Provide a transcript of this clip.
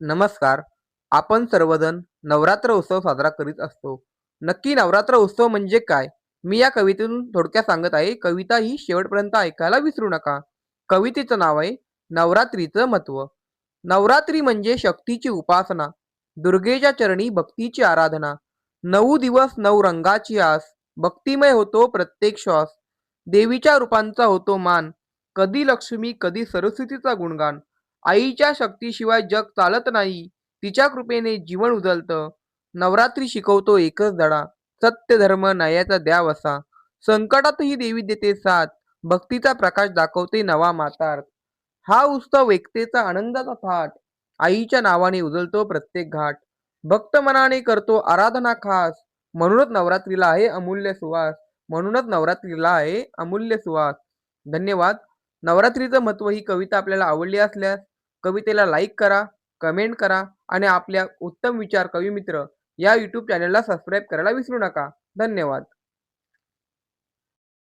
नमस्कार. आपण सर्वजण नवरात्र उत्सव साजरा करीत असतो. नक्की नवरात्र उत्सव म्हणजे काय? मी या कवितेतून थोडक्यात सांगत आहे कविता ही शेवटपर्यंत ऐकायला विसरू नका. कवितेचं नाव आहे नवरात्रीचं महत्त्व नवरात्री म्हणजे शक्तीची उपासना दुर्गेच्या चरणी भक्तीची आराधना. नऊ दिवस नऊ रंगाची आस भक्तिमय होतो प्रत्येक श्वास. देवीच्या रूपांचा होतो मान कधी लक्ष्मी कधी सरस्वतीचा गुणगान. आईच्या शक्तीशिवाय जग चालत नाही. तिच्या कृपेने जीवन उजळतं नवरात्री शिकवतो एकच धडा. सत्य धर्म न्यायाचा द्या वसा संकटातही देवी देते साथ. भक्तीचा प्रकाश दाखवते नवा मातार हा उत्सव एकतेचा आनंदाचा थाट. आईच्या नावाने उजळतो प्रत्येक घाट. भक्त मनाने करतो आराधना खास. म्हणूनच नवरात्रीला आहे अमूल्य सुवास. म्हणूनच नवरात्रीला आहे अमूल्य सुवास. धन्यवाद. नवरात्रीचं महत्त्व ही कविता आपल्याला आवडली असल्यास कवितेला लाईक करा कमेंट करा आणि आपल्या उत्तम विचार कवी मित्र या यूट्यूब चॅनलला सबस्क्राईब करायला विसरू नका. धन्यवाद.